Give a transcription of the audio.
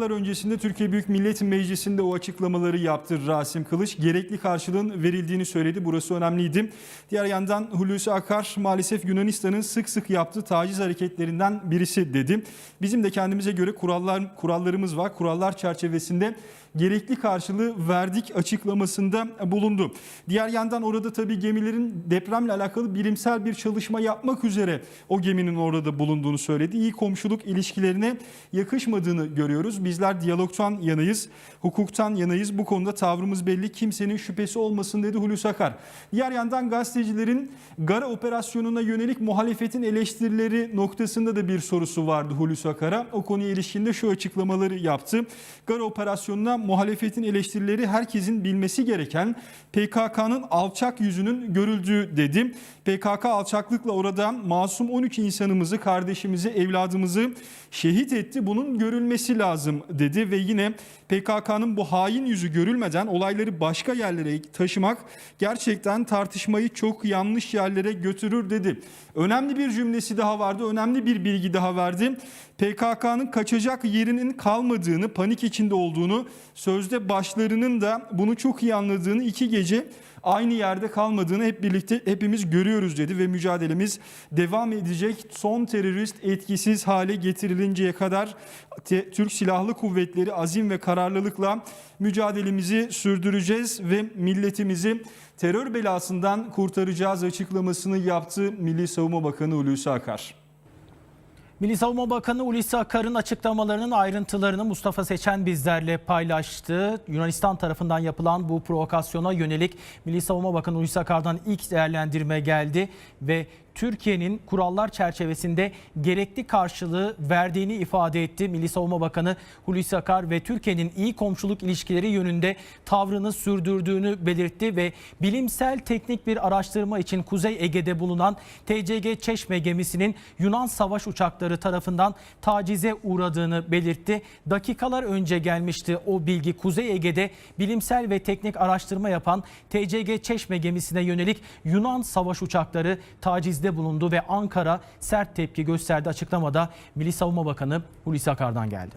Yıllar öncesinde Türkiye Büyük Millet Meclisi'nde o açıklamaları yaptı Rasim Kılıç. Gerekli karşılığın verildiğini söyledi. Burası önemliydi. Diğer yandan Hulusi Akar maalesef Yunanistan'ın sık sık yaptığı taciz hareketlerinden birisi dedi. Bizim de kendimize göre kurallar kurallarımız var. Kurallar çerçevesinde gerekli karşılığı verdik açıklamasında bulundu. Diğer yandan orada tabii gemilerin depremle alakalı bilimsel bir çalışma yapmak üzere o geminin orada bulunduğunu söyledi. İyi komşuluk ilişkilerine yakışmadığını görüyoruz. Bizler diyalogtan yanayız, hukuktan yanayız. Bu konuda tavrımız belli. Kimsenin şüphesi olmasın dedi Hulusi Akar. Diğer yandan gazetecilerin Gara operasyonuna yönelik muhalefetin eleştirileri noktasında da bir sorusu vardı Hulusi Akar'a. O konuya ilişkinde şu açıklamaları yaptı. Gara operasyonuna muhalefetin eleştirileri herkesin bilmesi gereken PKK'nın alçak yüzünün görüldüğü dedi. PKK alçaklıkla orada masum 13 insanımızı, kardeşimizi, evladımızı şehit etti. Bunun görülmesi lazım dedi ve yine PKK'nın bu hain yüzü görülmeden olayları başka yerlere taşımak gerçekten tartışmayı çok yanlış yerlere götürür dedi. Önemli bir cümlesi daha vardı, önemli bir bilgi daha verdi. PKK'nın kaçacak yerinin kalmadığını, panik içinde olduğunu, sözde başlarının da bunu çok iyi anladığını iki gece aynı yerde kalmadığını hep birlikte hepimiz görüyoruz dedi ve mücadelemiz devam edecek. Son terörist etkisiz hale getirilinceye kadar Türk Silahlı Kuvvetleri azim ve kararlılıkla mücadelemizi sürdüreceğiz ve milletimizi terör belasından kurtaracağız açıklamasını yaptı Milli Savunma Bakanı Hulusi Akar. Milli Savunma Bakanı Hulusi Akar'ın açıklamalarının ayrıntılarını Mustafa Seçen bizlerle paylaştı. Yunanistan tarafından yapılan bu provokasyona yönelik Milli Savunma Bakanı Hulusi Akar'dan ilk değerlendirme geldi ve Türkiye'nin kurallar çerçevesinde gerekli karşılığı verdiğini ifade etti. Milli Savunma Bakanı Hulusi Akar ve Türkiye'nin iyi komşuluk ilişkileri yönünde tavrını sürdürdüğünü belirtti ve bilimsel teknik bir araştırma için Kuzey Ege'de bulunan TCG Çeşme gemisinin Yunan savaş uçakları tarafından tacize uğradığını belirtti. Dakikalar önce gelmişti o bilgi Kuzey Ege'de bilimsel ve teknik araştırma yapan TCG Çeşme gemisine yönelik Yunan savaş uçakları tacizde bulundu ve Ankara sert tepki gösterdi açıklamada Milli Savunma Bakanı Hulusi Akar'dan geldi.